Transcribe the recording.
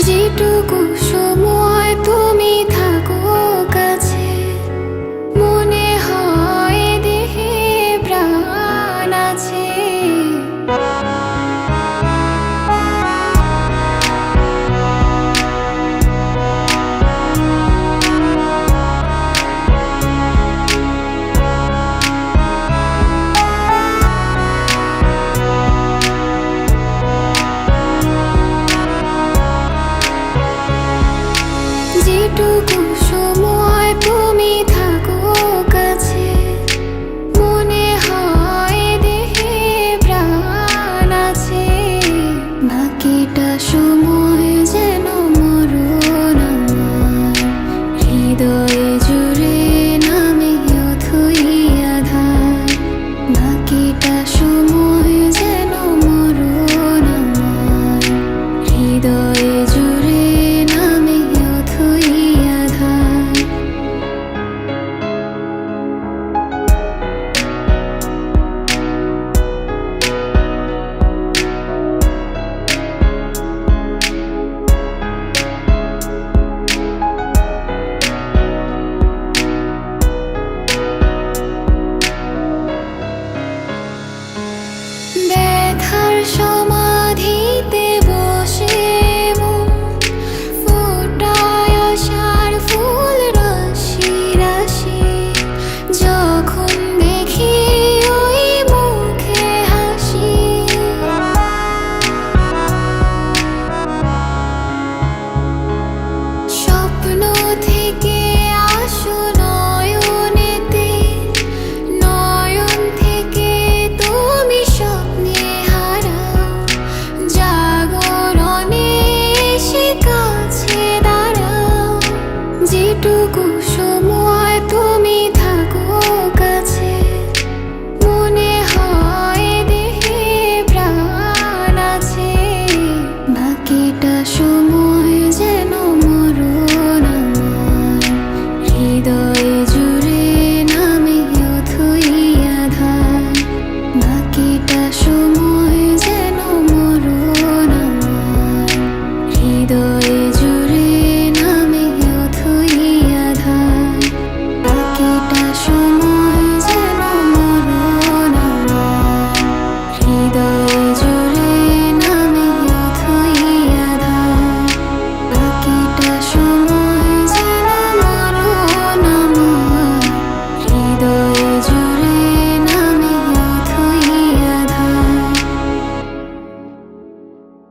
যেটুকু সময় তুমি থাক যেটুকু সময় তুমি থাকো কাছে। মনে হয় দেহে প্রাণ আছে। বাকিটা সময় যেন মরণ হৃদয়ে জুড়ে নামে অথই আধার। বাকিটা সময় 为什么？যেটুকু সময়